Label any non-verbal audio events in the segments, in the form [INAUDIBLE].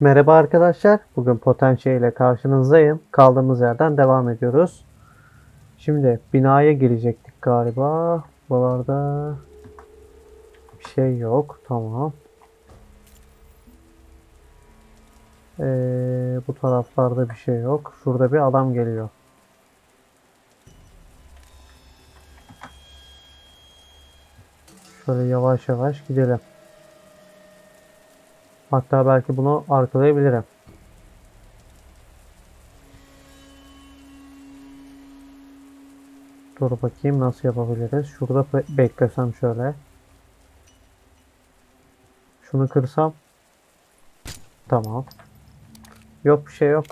Merhaba arkadaşlar. Bugün Potential ile karşınızdayım. Kaldığımız yerden devam ediyoruz. Şimdi binaya girecektik galiba. Buralarda bir şey yok. Tamam. Ee, bu taraflarda bir şey yok. Şurada bir adam geliyor. Şöyle yavaş yavaş gidelim. Hatta belki bunu arkalayabilirim. Dur bakayım nasıl yapabiliriz. Şurada be- beklesem şöyle. Şunu kırsam. Tamam. Yok bir şey yok.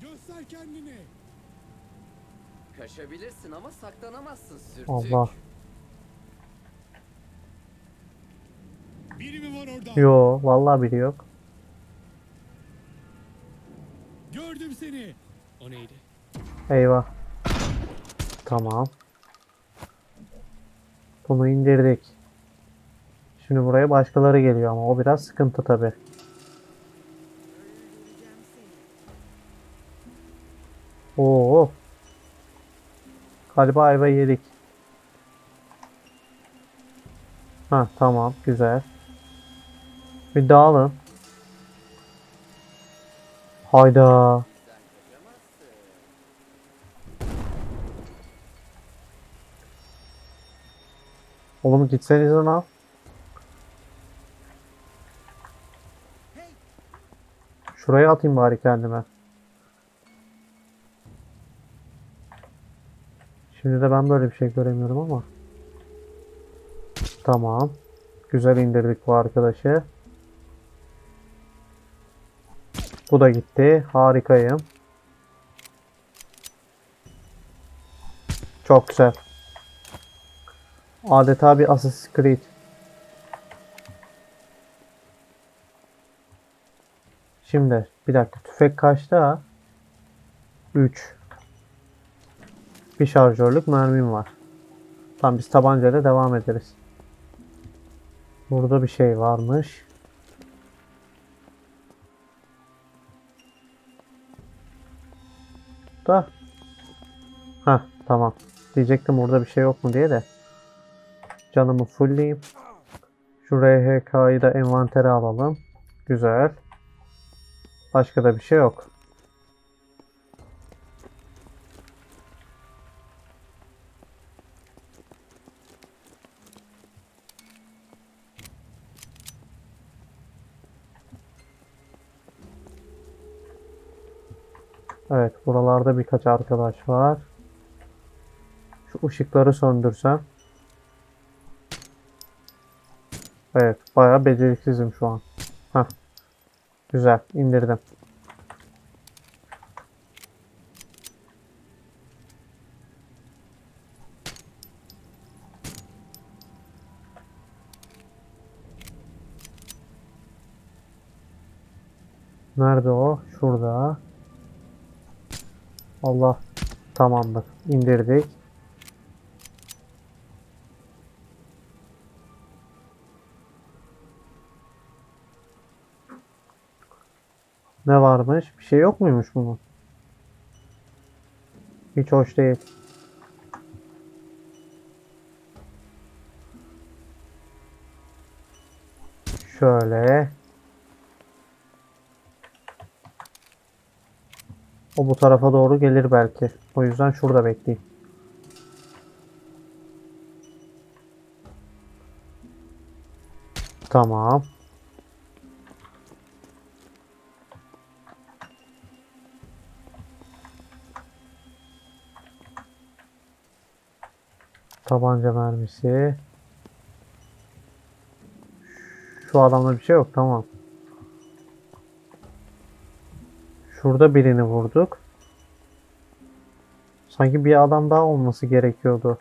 Göster kendini. Kaçabilirsin ama saklanamazsın sürtük. Allah. Biri mi var orada? Yo, vallahi biri yok. Gördüm seni. O neydi? Eyvah. Tamam. Bunu indirdik. Şimdi buraya başkaları geliyor ama o biraz sıkıntı tabi. Oo. Galiba ayva yedik. Ha tamam güzel. Bir dağılın. Hayda. Oğlum gitsenize lan. Şuraya atayım bari kendime. Şimdi de ben böyle bir şey göremiyorum ama. Tamam. Güzel indirdik bu arkadaşı. Bu da gitti. Harikayım. Çok güzel. Adeta bir Assassin's Creed. Şimdi bir dakika tüfek kaçta? 3. Bir şarjörlük mermim var. Tamam biz tabancayla devam ederiz. Burada bir şey varmış. Da. Ha tamam. Diyecektim orada bir şey yok mu diye de. Canımı fullleyeyim. Şu RHK'yı da envantere alalım. Güzel. Başka da bir şey yok. Buralarda birkaç arkadaş var. Şu ışıkları söndürsem. Evet, bayağı beceriksizim şu an. Heh. Güzel, indirdim. Nerede o? Şurada. Allah. Tamamdır. İndirdik. Ne varmış? Bir şey yok muymuş bunun? Hiç hoş değil. Şöyle. O bu tarafa doğru gelir belki. O yüzden şurada bekleyeyim. Tamam. Tabanca mermisi. Şu adamda bir şey yok. Tamam. Şurada birini vurduk. Sanki bir adam daha olması gerekiyordu.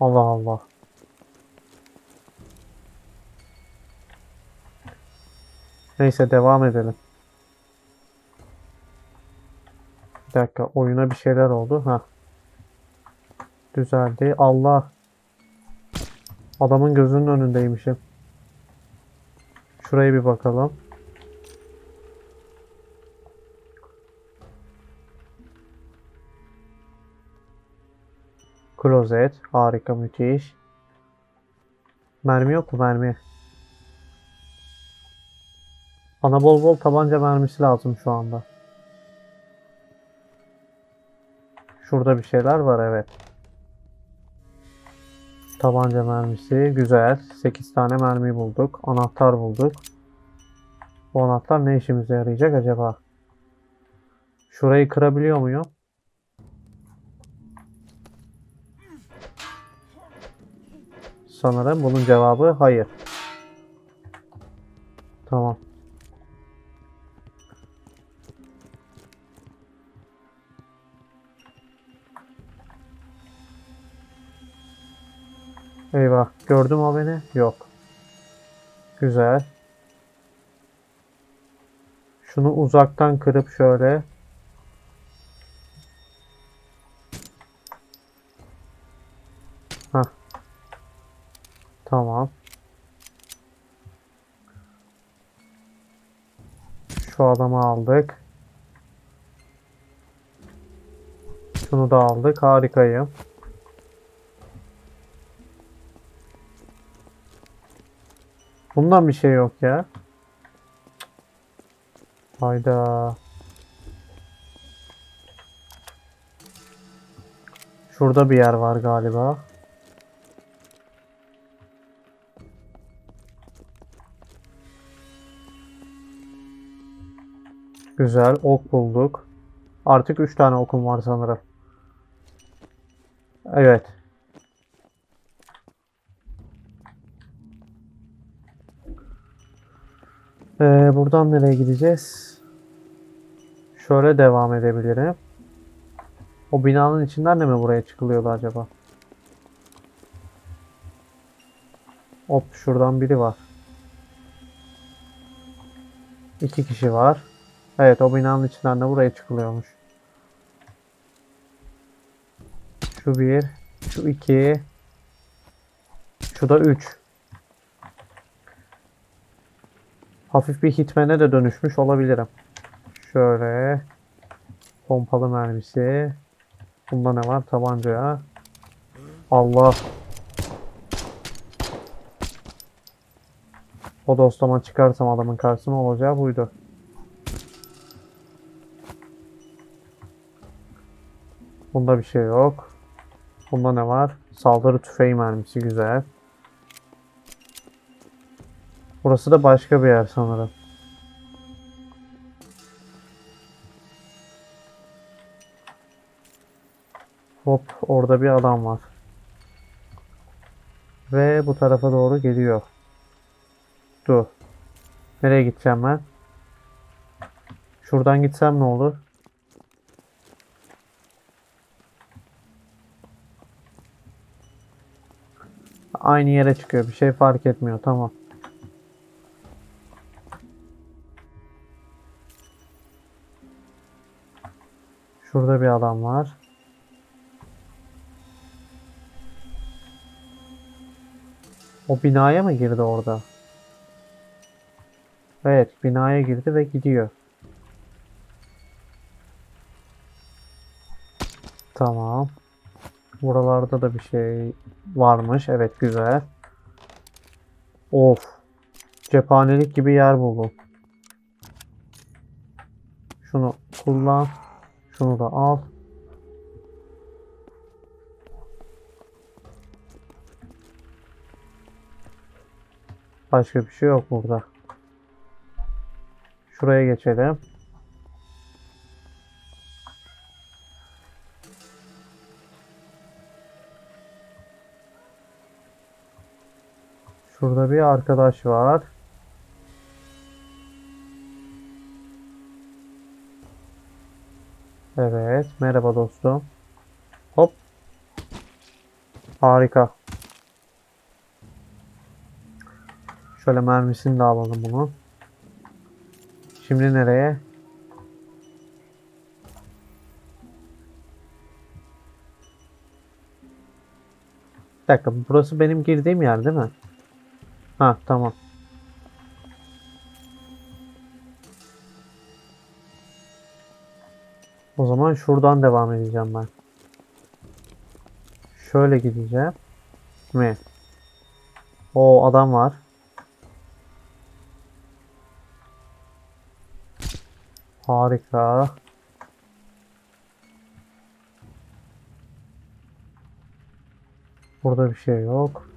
Allah Allah. Neyse devam edelim. Bir dakika oyuna bir şeyler oldu. Ha. Düzeldi. Allah. Adamın gözünün önündeymişim. Şuraya bir bakalım. Klozet. Harika müthiş. Mermi yok mu mermi? Bana bol bol tabanca mermisi lazım şu anda. Şurada bir şeyler var evet. Tabanca mermisi güzel. 8 tane mermi bulduk. Anahtar bulduk. Bu anahtar ne işimize yarayacak acaba? Şurayı kırabiliyor muyum? Sanırım bunun cevabı hayır. Tamam. Eyvah. Gördüm o beni. Yok. Güzel. Şunu uzaktan kırıp şöyle. Hah. Tamam. Şu adamı aldık. Şunu da aldık. Harikayım. Bundan bir şey yok ya. Hayda. Şurada bir yer var galiba. Güzel. Ok bulduk. Artık 3 tane okum var sanırım. Evet. Ee, buradan nereye gideceğiz? Şöyle devam edebilirim. O binanın içinden de mi buraya çıkılıyordu acaba? Hop şuradan biri var. İki kişi var. Evet o binanın içinden de buraya çıkılıyormuş. Şu bir. Şu iki. Şu da üç. Hafif bir hitman'e de dönüşmüş olabilirim. Şöyle. Pompalı mermisi. Bunda ne var? Tabanca. Allah. O dostama çıkarsam adamın karşısına olacağı buydu. Bunda bir şey yok. Bunda ne var? Saldırı tüfeği mermisi güzel. Burası da başka bir yer sanırım. Hop orada bir adam var. Ve bu tarafa doğru geliyor. Dur. Nereye gideceğim ben? Şuradan gitsem ne olur? Aynı yere çıkıyor. Bir şey fark etmiyor. Tamam. Şurada bir adam var. O binaya mı girdi orada? Evet, binaya girdi ve gidiyor. Tamam. Buralarda da bir şey varmış. Evet, güzel. Of. Cephanelik gibi yer buldum. Şunu kullan. Şunu da al. Başka bir şey yok burada. Şuraya geçelim. Şurada bir arkadaş var. Evet. Merhaba dostum. Hop. Harika. Şöyle mermisini de alalım bunu. Şimdi nereye? Bir dakika burası benim girdiğim yer değil mi? Ha tamam. O zaman şuradan devam edeceğim ben. Şöyle gideceğim. Mi? O adam var. Harika. Burada bir şey yok.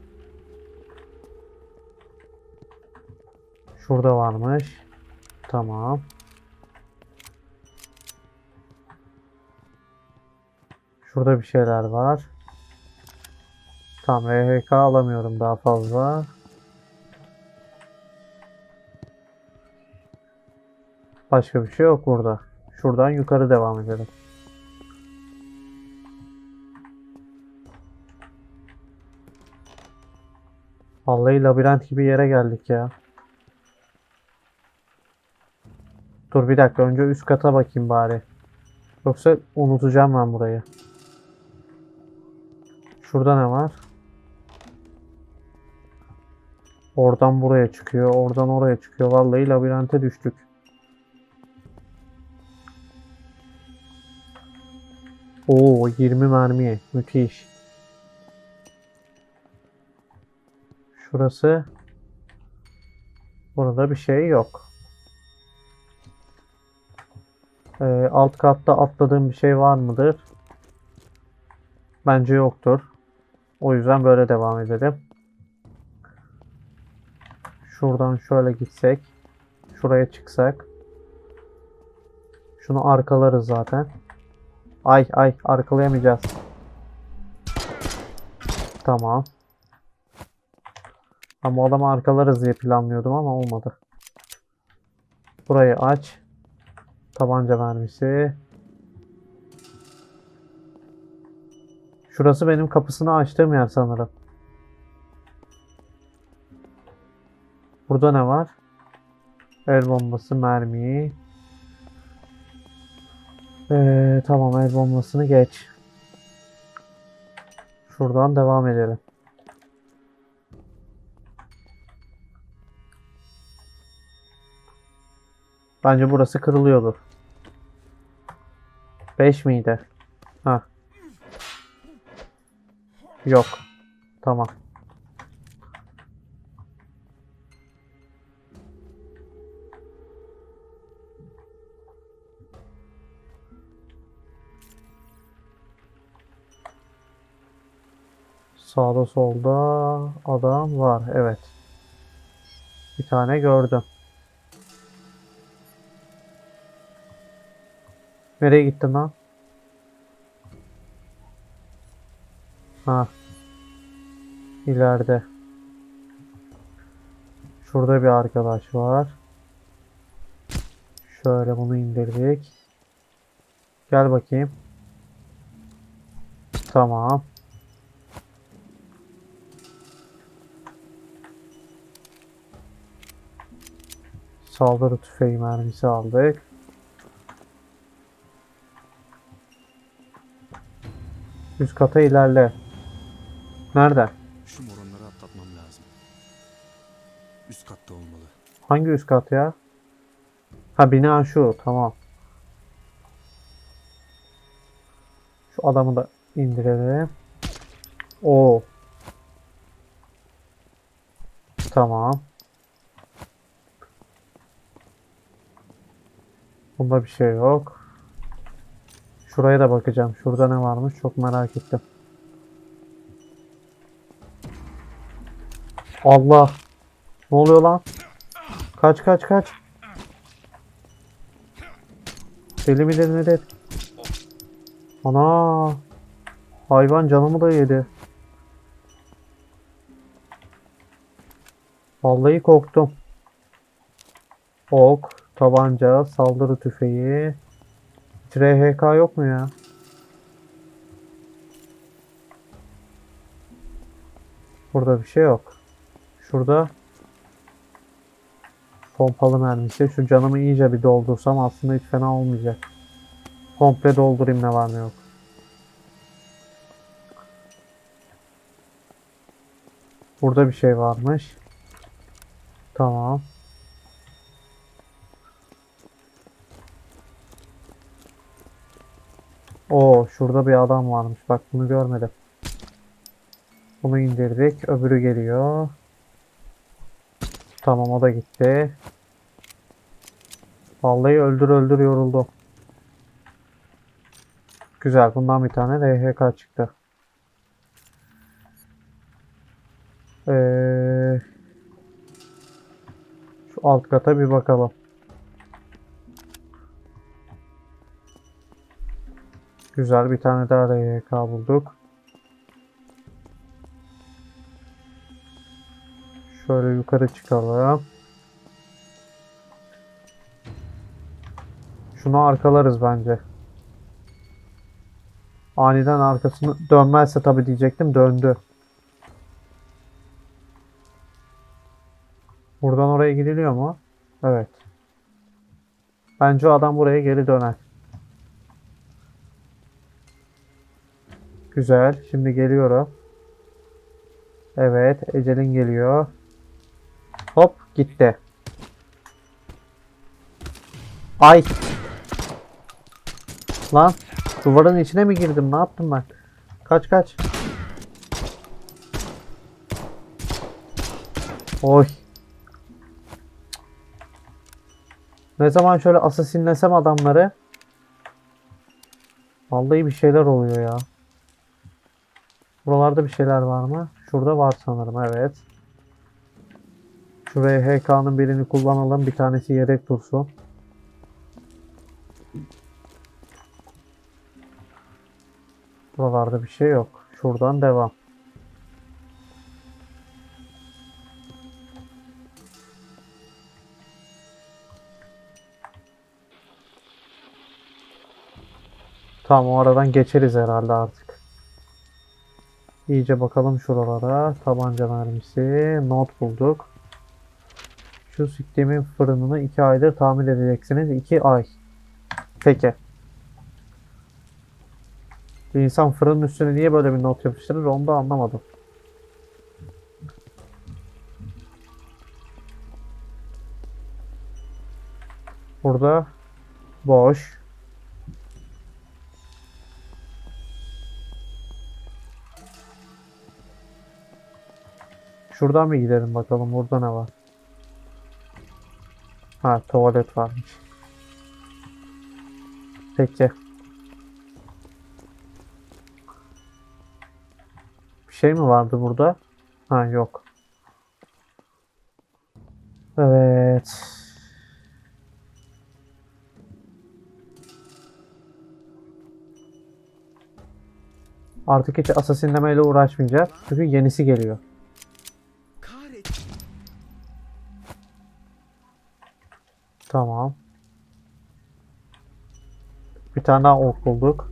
Şurada varmış. Tamam. Şurada bir şeyler var. Tamam RHK alamıyorum daha fazla. Başka bir şey yok burada. Şuradan yukarı devam edelim. Vallahi labirent gibi yere geldik ya. Dur bir dakika önce üst kata bakayım bari. Yoksa unutacağım ben burayı. Şurada ne var? Oradan buraya çıkıyor, oradan oraya çıkıyor. Vallahi labirente düştük. Oo 20 mermi. Müthiş. Şurası. Burada bir şey yok. Ee, alt katta atladığım bir şey var mıdır? Bence yoktur. O yüzden böyle devam edelim. Şuradan şöyle gitsek. Şuraya çıksak. Şunu arkalarız zaten. Ay ay arkalayamayacağız. Tamam. Ama adamı arkalarız diye planlıyordum ama olmadı. Burayı aç. Tabanca mermisi. Şurası benim kapısını açtığım yer sanırım. Burada ne var? El bombası, mermi. Ee, tamam el bombasını geç. Şuradan devam edelim. Bence burası kırılıyordur. 5 miydi? Ha. Yok. Tamam. Sağda solda adam var. Evet. Bir tane gördüm. Nereye gittin lan? Ha. İleride. Şurada bir arkadaş var. Şöyle bunu indirdik. Gel bakayım. Tamam. Saldırı tüfeği mermisi aldık. Üst kata ilerle. Nerede? Şu moronları atlatmam lazım. Üst katta olmalı. Hangi üst kat ya? Ha bina şu. Tamam. Şu adamı da indirelim. O. Tamam. Bunda bir şey yok. Şuraya da bakacağım. Şurada ne varmış çok merak ettim. Allah. Ne oluyor lan? Kaç kaç kaç. Deli midir nedir? Ana. Hayvan canımı da yedi. Vallahi korktum. Ok, tabanca, saldırı tüfeği. Hiç RHK yok mu ya? Burada bir şey yok. Şurada Pompalı mermisi. Şu canımı iyice bir doldursam aslında hiç fena olmayacak. Komple doldurayım ne var ne yok. Burada bir şey varmış. Tamam. Oo, şurada bir adam varmış. Bak bunu görmedim. Bunu indirdik. Öbürü geliyor. Tamam o da gitti. Vallahi öldür öldür yoruldu. Güzel. Bundan bir tane RHK çıktı. Ee, şu alt kata bir bakalım. Güzel bir tane daha RHK bulduk. Şöyle yukarı çıkalım. Şunu arkalarız bence. Aniden arkasını dönmezse tabi diyecektim döndü. Buradan oraya gidiliyor mu? Evet. Bence o adam buraya geri döner. Güzel. Şimdi geliyorum. Evet. Ecelin geliyor. Hop gitti. Ay. Lan duvarın içine mi girdim? Ne yaptım ben? Kaç kaç. Oy. Ne zaman şöyle asasinlesem adamları. Vallahi bir şeyler oluyor ya. Buralarda bir şeyler var mı? Şurada var sanırım evet. Şuraya HK'nın birini kullanalım. Bir tanesi yedek dursun. Buralarda bir şey yok. Şuradan devam. Tamam o aradan geçeriz herhalde artık. İyice bakalım şuralara. Tabanca mermisi. Not bulduk. Şu siktimin fırınını 2 aydır tamir edeceksiniz. 2 ay. Peki. Bir insan fırının üstüne niye böyle bir not yapıştırır onu da anlamadım. Burada boş. Şuradan mı gidelim bakalım burada ne var? Ha tuvalet varmış. Peki. Bir şey mi vardı burada? Ha yok. Evet. Artık hiç asasinlemeyle uğraşmayacağız. Çünkü yenisi geliyor. Tamam. Bir tane daha ok bulduk.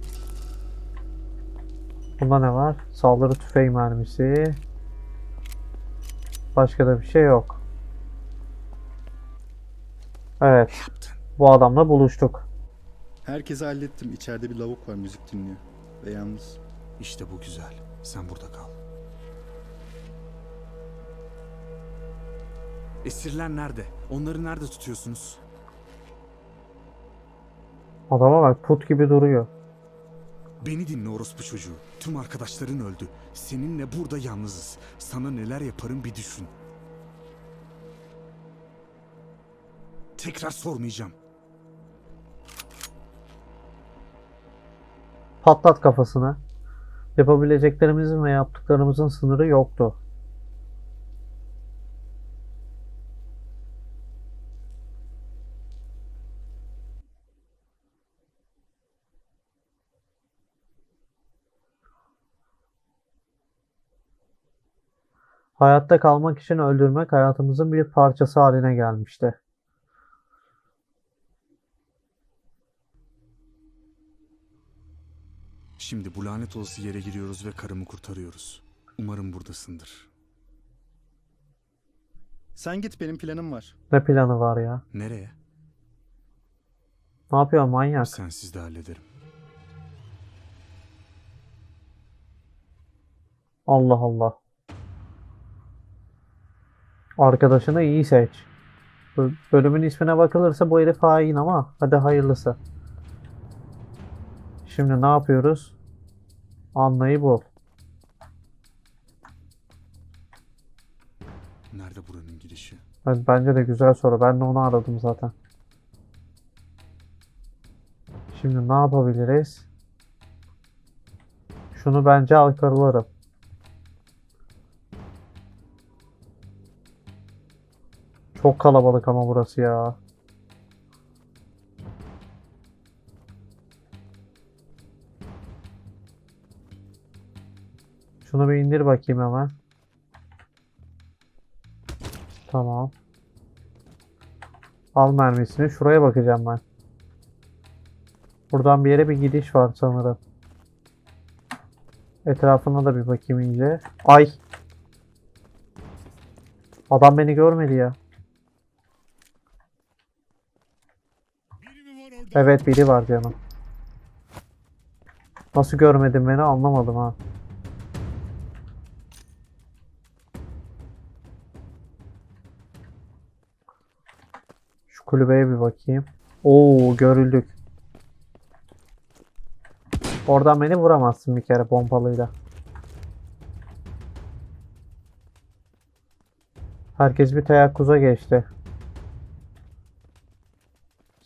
Bunda ne var? Saldırı tüfeği mermisi. Başka da bir şey yok. Evet. Bu adamla buluştuk. Herkese hallettim. İçeride bir lavuk var müzik dinliyor. Ve yalnız. İşte bu güzel. Sen burada kal. Esirler nerede? Onları nerede tutuyorsunuz? Adama bak put gibi duruyor. Beni dinle orospu çocuğu. Tüm arkadaşların öldü. Seninle burada yalnızız. Sana neler yaparım bir düşün. Tekrar sormayacağım. Patlat kafasını. Yapabileceklerimizin ve yaptıklarımızın sınırı yoktu. Hayatta kalmak için öldürmek hayatımızın bir parçası haline gelmişti. Şimdi bu lanet olası yere giriyoruz ve karımı kurtarıyoruz. Umarım buradasındır. Sen git benim planım var. Ne planı var ya? Nereye? Ne yapıyor manyak? Sensiz de hallederim. Allah Allah. Arkadaşını iyi seç. Bölümün ismine bakılırsa bu herif hain ama hadi hayırlısı. Şimdi ne yapıyoruz? Anlayı bul. Nerede buranın girişi? Ben- Bence de güzel soru. Ben de onu aradım zaten. Şimdi ne yapabiliriz? Şunu bence arkalarım. Çok kalabalık ama burası ya. Şunu bir indir bakayım hemen. Tamam. Al mermisini. Şuraya bakacağım ben. Buradan bir yere bir gidiş var sanırım. Etrafına da bir bakayım iyice. Ay! Adam beni görmedi ya. Evet biri var canım. Nasıl görmedin beni anlamadım ha. Şu kulübeye bir bakayım. Oo görüldük. Oradan beni vuramazsın bir kere pompalıyla. Herkes bir teyakkuza geçti.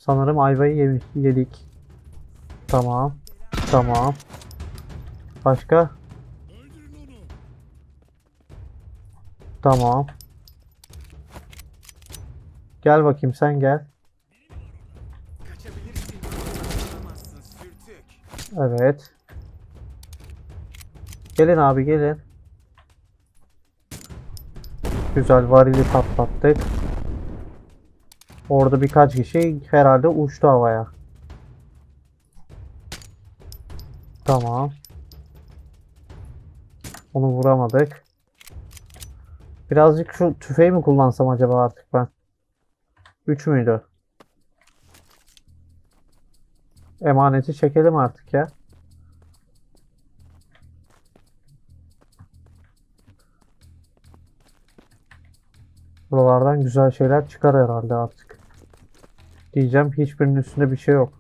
Sanırım ayvayı yemiş, yedik. Tamam. Tamam. Başka? Tamam. Gel bakayım sen gel. Evet. Gelin abi gelin. Güzel varili patlattık. Orada birkaç kişi herhalde uçtu havaya. Tamam. Onu vuramadık. Birazcık şu tüfeği mi kullansam acaba artık ben? 3 müydü? Emaneti çekelim artık ya. Buralardan güzel şeyler çıkar herhalde artık. Diyeceğim hiçbirinin üstünde bir şey yok.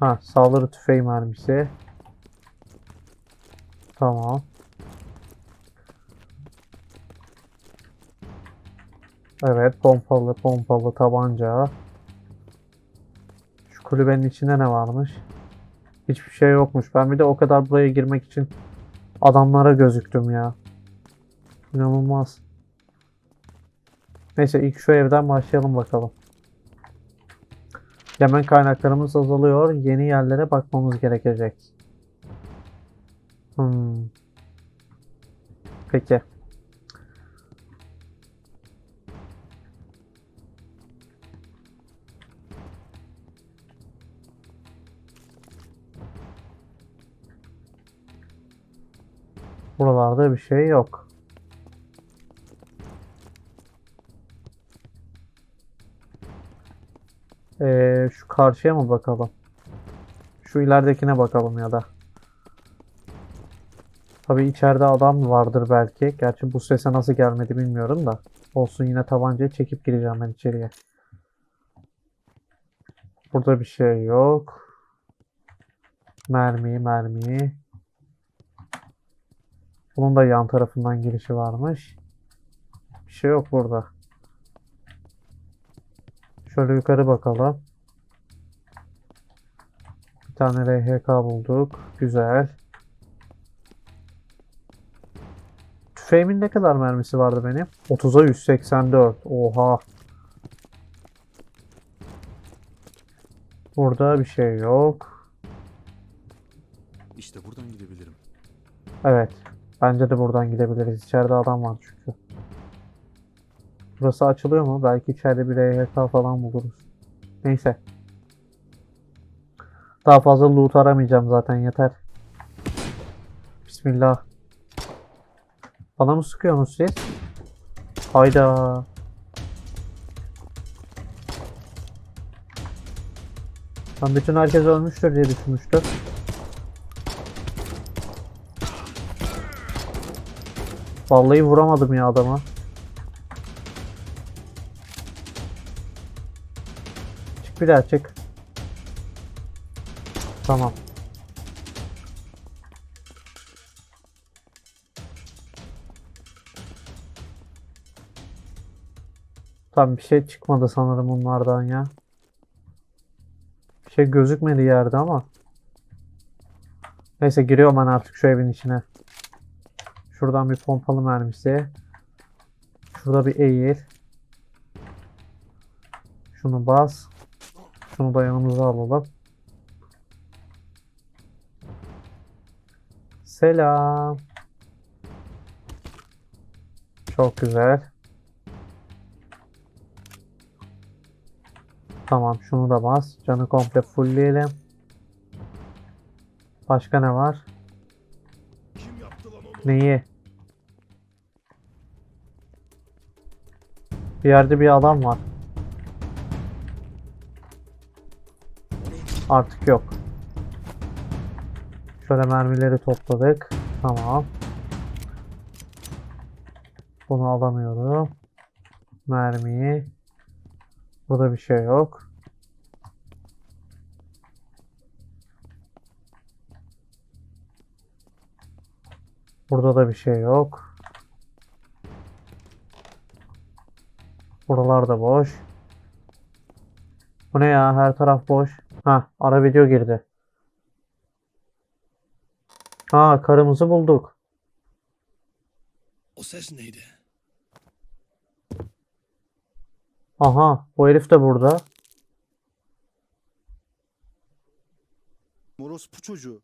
Ha saldırı tüfeği mermisi. Tamam. Evet pompalı pompalı tabanca. Şu kulübenin içinde ne varmış? Hiçbir şey yokmuş. Ben bir de o kadar buraya girmek için adamlara gözüktüm ya. İnanılmaz. Neyse ilk şu evden başlayalım bakalım. Yemen kaynaklarımız azalıyor. Yeni yerlere bakmamız gerekecek. Hmm. Peki. Buralarda bir şey yok. Ee, şu karşıya mı bakalım? Şu ileridekine bakalım ya da. Tabii içeride adam vardır belki. Gerçi bu sese nasıl gelmedi bilmiyorum da. Olsun yine tabancayı çekip gireceğim ben içeriye. Burada bir şey yok. Mermi, mermi. Bunun da yan tarafından girişi varmış. Bir şey yok burada. Şöyle yukarı bakalım. Bir tane RHK bulduk. Güzel. Tüfeğimin ne kadar mermisi vardı benim? 30'a 184. Oha. Burada bir şey yok. İşte buradan gidebilirim. Evet. Bence de buradan gidebiliriz. İçeride adam var çünkü. Burası açılıyor mu? Belki içeride bir RHK falan buluruz. Neyse. Daha fazla loot aramayacağım zaten yeter. Bismillah. Bana mı sıkıyorsunuz siz? Hayda. Ben bütün herkes ölmüştür diye düşünmüştüm. Vallahi vuramadım ya adama. Bir daha çık. Tamam. Tam bir şey çıkmadı sanırım bunlardan ya. Bir şey gözükmedi yerde ama. Neyse giriyorum ben artık şu evin içine. Şuradan bir pompalı mermisi. Şurada bir eğil. Şunu bas. Şunu da yanımıza alalım. Selam. Çok güzel. Tamam şunu da bas. Canı komple fullleyelim. Başka ne var? Neyi? Bir yerde bir adam var. Artık yok. Şöyle mermileri topladık. Tamam. Bunu alamıyorum. Mermiyi. Burada bir şey yok. Burada da bir şey yok. Buralar da boş. Bu ne ya? Her taraf boş. Ha, ara video girdi. Ha, karımızı bulduk. O ses neydi? Aha, bu herif de burada. Orospu çocuğu.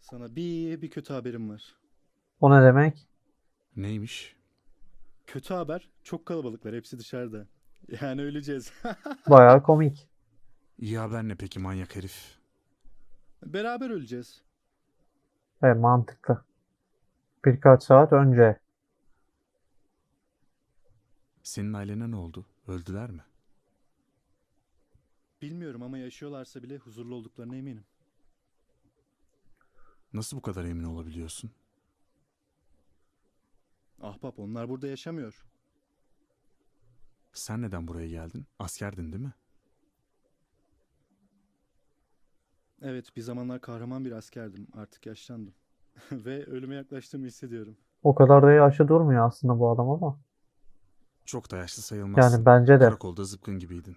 Sana bir bir kötü haberim var. O ne demek? Neymiş? Kötü haber çok kalabalıklar hepsi dışarıda. [LAUGHS] Yani öleceğiz. [LAUGHS] Bayağı komik. İyi haber ne peki manyak herif? Beraber öleceğiz. Evet, mantıklı. Birkaç saat önce. Senin ailene ne oldu? Öldüler mi? Bilmiyorum ama yaşıyorlarsa bile huzurlu olduklarına eminim. Nasıl bu kadar emin olabiliyorsun? Ahbap onlar burada yaşamıyor. Sen neden buraya geldin? Askerdin değil mi? Evet bir zamanlar kahraman bir askerdim. Artık yaşlandım. [LAUGHS] Ve ölüme yaklaştığımı hissediyorum. O kadar da yaşlı durmuyor aslında bu adam ama. Çok da yaşlı sayılmazsın. Yani bence de. Karakolda zıpkın gibiydin.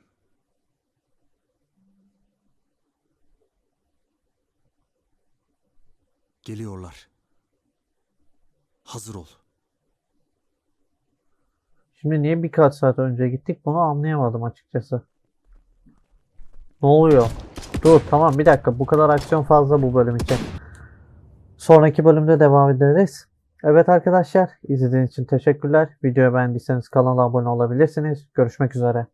Geliyorlar. Hazır ol. Şimdi niye birkaç saat önce gittik bunu anlayamadım açıkçası. Ne oluyor? Dur tamam bir dakika bu kadar aksiyon fazla bu bölüm için. Sonraki bölümde devam ederiz. Evet arkadaşlar izlediğiniz için teşekkürler. Videoyu beğendiyseniz kanala abone olabilirsiniz. Görüşmek üzere.